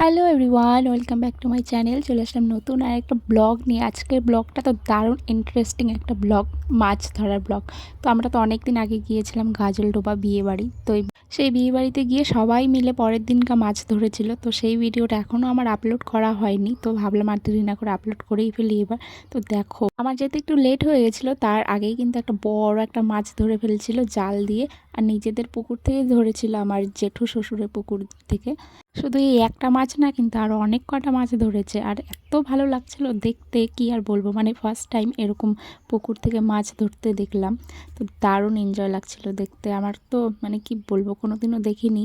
Hello everyone welcome back to my channel চলে আসলাম নতুন আর একটা ব্লগ নিয়ে। আজকের ব্লগটা তো দারুণ ইন্টারেস্টিং একটা ব্লগ মাছ ধরার ব্লগ তো আমরা তো অনেক দিন আগে গিয়েছিলাম গাজলডোবা বিয়ে বাড়ি তো সেই বিয়ে বাড়িতে গিয়ে সবাই মিলে পরের দিনকা মাছ ধরেছিল। তো সেই ভিডিওটা এখনও আমার আপলোড করা হয়নি। তো ভাবলাম আর দেরি না করে আপলোড করেই ফেলি এবার। তো দেখো, আমার যেতে একটু লেট হয়ে গেছিল, তার আগেই কিন্তু একটা বড় একটা মাছ ধরে ফেলছিল জাল দিয়ে। আর নিজেদের পুকুর থেকে ধরেছিল আমার জেঠু শ্বশুরের পুকুর থেকে। শুধু এই একটা মাছ না, কিন্তু আরও অনেক কটা মাছ ধরেছে। আর এত ভালো লাগছিল দেখতে, কি আর বলব? মানে ফার্স্ট টাইম এরকম পুকুর থেকে মাছ ধরতে দেখলাম। তো দারুণ এনজয় লাগছিল দেখতে। আমার তো মানে কি বলব কোনো দিনও দেখিনি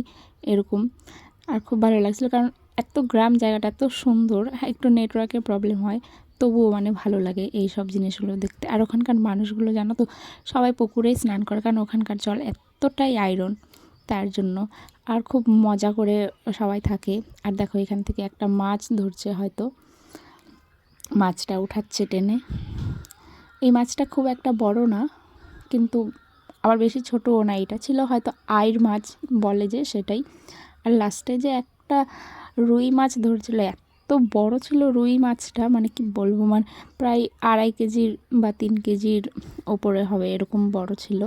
এরকম। আর খুব ভালো লাগছিল কারণ এত গ্রাম জায়গাটা এত সুন্দর হ্যাঁ একটু নেটওয়ার্কের প্রবলেম হয়, তবুও মানে ভালো লাগে এই সব জিনিসগুলো দেখতে। আর ওখানকার মানুষগুলো জানো তো, সবাই পুকুরেই স্নান করে, কারণ ওখানকার জল এতটাই আয়রন তার জন্য। আর খুব মজা করে সবাই থাকে। আর দেখো এখান থেকে একটা মাছ ধরছে হয়তো। মাছটা উঠাচ্ছে টেনে। এই মাছটা খুব একটা বড় না, কিন্তু আবার বেশি ছোটও না। এটা ছিল হয়তো আইর মাছ বলে যে সেটাই। আর লাস্টে যে একটা রুই মাছ ধরছিল, এত বড় ছিল রুই মাছটা মানে কি বলব মানে প্রায় আড়াই কেজির বা তিন কেজির ওপরে হবে, এরকম বড় ছিল।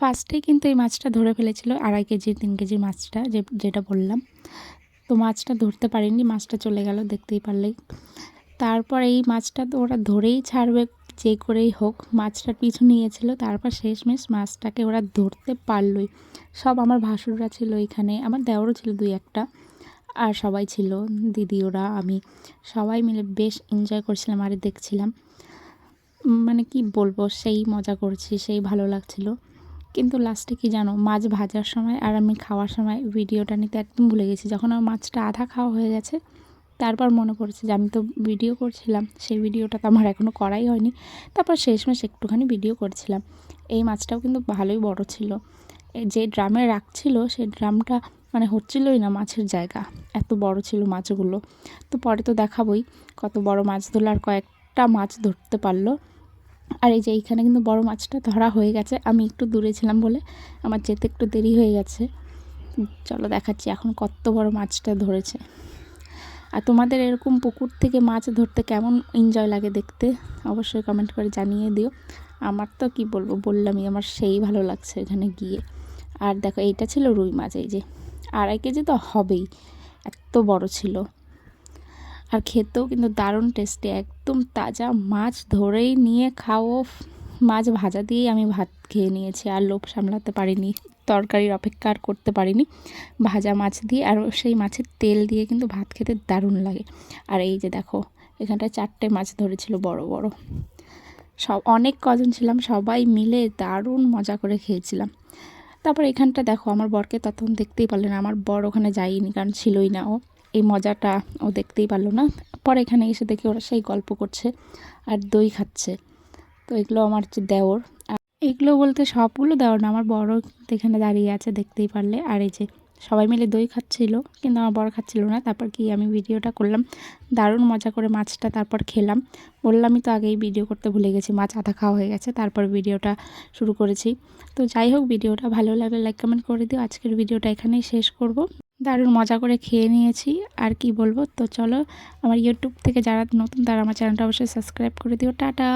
ফার্স্টেই কিন্তু এই মাছটা ধরে ফেলেছিল আড়াই কেজি, তিন কেজির মাছটা, যে, যেটা বললাম। তো মাছটা ধরতে পারিনি মাছটা চলে গেল, দেখতেই পারলেই তারপর এই মাছটা তো ওরা ধরেই ছাড়বে, যে করেই হোক মাছটার পিছু নিয়েছিল, তারপর শেষমেশ মাছটাকে ওরা ধরতে পারলই। সব আমার ভাসুররা ছিল এখানে, আমার দেওরও ছিল দুই একটা, আর সবাই ছিল, দিদি, ওরা, আমি। সবাই মিলে বেশ এনজয় করছিলাম, আর দেখছিলাম। মানে কি বলব, সেই মজা করছি, সেই ভালো লাগছিল। কিন্তু লাস্টে কি জানো, মাছ ভাজার সময় আর আমি খাওয়ার সময় ভিডিওটা নিতে একদম ভুলে গেছি। যখন আমার মাছটা আধা খাওয়া হয়ে গেছে, তারপর মনে পড়েছে যে আমি তো ভিডিও করছিলাম, সেই ভিডিওটা তো আমার এখনও করাই হয়নি। তারপর শেষমেশ একটুখানি ভিডিও করছিলাম। এই মাছটাও কিন্তু ভালোই বড় ছিল। যে ড্রামে রাখছিল, সেই ড্রামটা মানে হচ্ছিলই না মাছের জায়গা, এত বড় ছিল মাছগুলো। তো পরে তো দেখাবই কত বড় মাছ ধরলো আর কয়েকটা মাছ ধরতে পারল। আর এই যে এইখানে কিন্তু বড় মাছটা ধরা হয়ে গেছে। আমি একটু দূরে ছিলাম বলে আমার যেতে একটু দেরি হয়ে গেছে। চলো দেখাচ্ছি এখন কত বড় মাছটা ধরেছে। আর তোমাদের এরকম পুকুর থেকে মাছ ধরতে কেমন এনজয় লাগে দেখতে, অবশ্যই কমেন্ট করে জানিয়ে দিও। আমার তো কি বলব, বললামই আমার সেই ভালো লাগছে এখানে গিয়ে। আর দেখো, এইটা ছিল রুই মাছ, এই যে আড়াই কেজি তো হবেই, এত বড় ছিল। আর খেতেও কিন্তু দারুণ টেস্টি একদম তাজা মাছ ধরেই নিয়ে খাও। মাছ ভাজা দিয়েই আমি ভাত খেয়ে নিয়েছি, আর লোভ সামলাতে পারিনি, তরকারির অপেক্ষা আর করতে পারিনি। ভাজা মাছ দিয়ে আর সেই মাছের তেল দিয়ে কিন্তু ভাত খেতে দারুণ লাগে। আর এই যে দেখো, এখানটায় চারটে মাছ ধরেছিল বড় বড়। সব, অনেক কজন ছিলাম, সবাই মিলে দারুণ মজা করে খেয়েছিলাম। তারপর এখানটা দেখো, আমার বরকে তখন দেখতেই পারল না, আমার বর ওখানে যায়নি, কারণ ছিলই না ও। এই মজাটা ও দেখতেই পারল না। পরে এখানে এসে দেখি ওরা সেই গল্প করছে আর দই খাচ্ছে। তো এগুলো আমার হচ্ছে দেওর। আর এগুলো বলতে সবগুলো দেওর না, আমার বড় এখানে দাঁড়িয়ে আছে দেখতেই পারলে। আর এই যে সবাই মিলে দই খাচ্ছিল, কিন্তু আমার বড় খাচ্ছিল না। তারপর কি আমি ভিডিওটা করলাম, দারুণ মজা করে মাছটা তারপর খেলাম। বললামই তো আগেই ভিডিও করতে ভুলে গেছি, মাছ আধা খাওয়া হয়ে গেছে, তারপর ভিডিওটা শুরু করেছি। তো যাই হোক, ভিডিওটা ভালো লাগলে লাইক কমেন্ট করে দিও। আজকের ভিডিওটা এখানেই শেষ করব। দারুণ মজা করে খেয়ে নিয়েছি। আর কি বলব? তো চলো, আমার ইউটিউব থেকে যারা নতুন, তারা আমার চ্যানেলটা অবশ্যই সাবস্ক্রাইব করে দিও। টাটা!